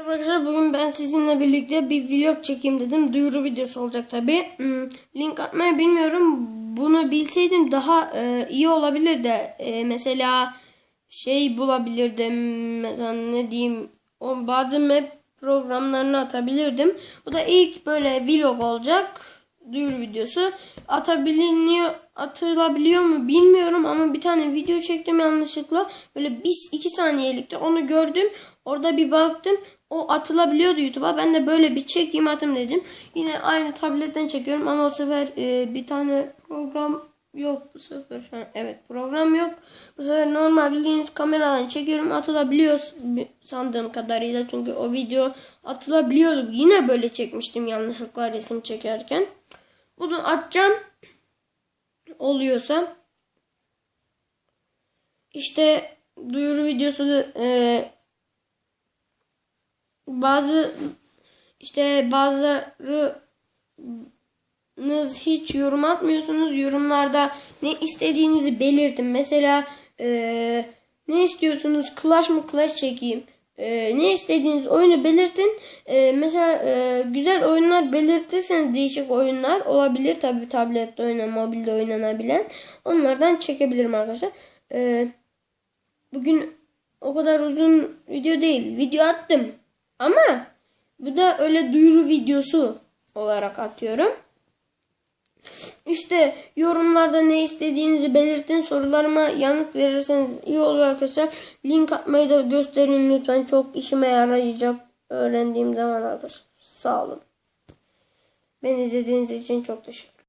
Arkadaşlar bugün ben sizinle birlikte bir vlog çekeyim dedim. Duyuru videosu olacak tabi. Link atmayı bilmiyorum. Bunu bilseydim daha e, iyi olabilir de e, mesela şey bulabilirdim. Mesela ne diyeyim o bazı map programlarını atabilirdim. Bu da ilk böyle vlog olacak. Duyuru videosu. Atabiliyor, atılabiliyor mu bilmiyorum ama bir tane video çektim yanlışlıkla. Böyle bir iki saniyelikte onu gördüm. Orada bir baktım. O atılabiliyordu YouTube'a. Ben de böyle bir çekeyim atım dedim. Yine aynı tabletten çekiyorum ama o sefer e, bir tane program yok bu sefer. Evet program yok. Bu sefer normal bildiğiniz kameradan çekiyorum. Atılabiliyor sandığım kadarıyla. Çünkü o video atılabiliyordu. Yine böyle çekmiştim yanlışlıkla resim çekerken. Bunu atacağım. Oluyorsa. İşte duyuru videosu da, e, bazı işte bazılarınız hiç yorum atmıyorsunuz. Yorumlarda ne istediğinizi belirtin. Mesela e, ne istiyorsunuz? Clash mı Clash çekeyim? E, ne istediğiniz oyunu belirtin. E, mesela e, güzel oyunlar belirtirseniz değişik oyunlar olabilir. Tabi tablette oynanan, mobilde oynanabilen. Onlardan çekebilirim arkadaşlar. E, bugün o kadar uzun video değil. Video attım. Ama bu da öyle duyuru videosu olarak atıyorum. İşte yorumlarda ne istediğinizi belirtin. Sorularıma yanıt verirseniz iyi olur arkadaşlar. Link atmayı da gösterin lütfen. Çok işime yarayacak öğrendiğim zaman arkadaşlar. Sağ olun. Beni izlediğiniz için çok teşekkür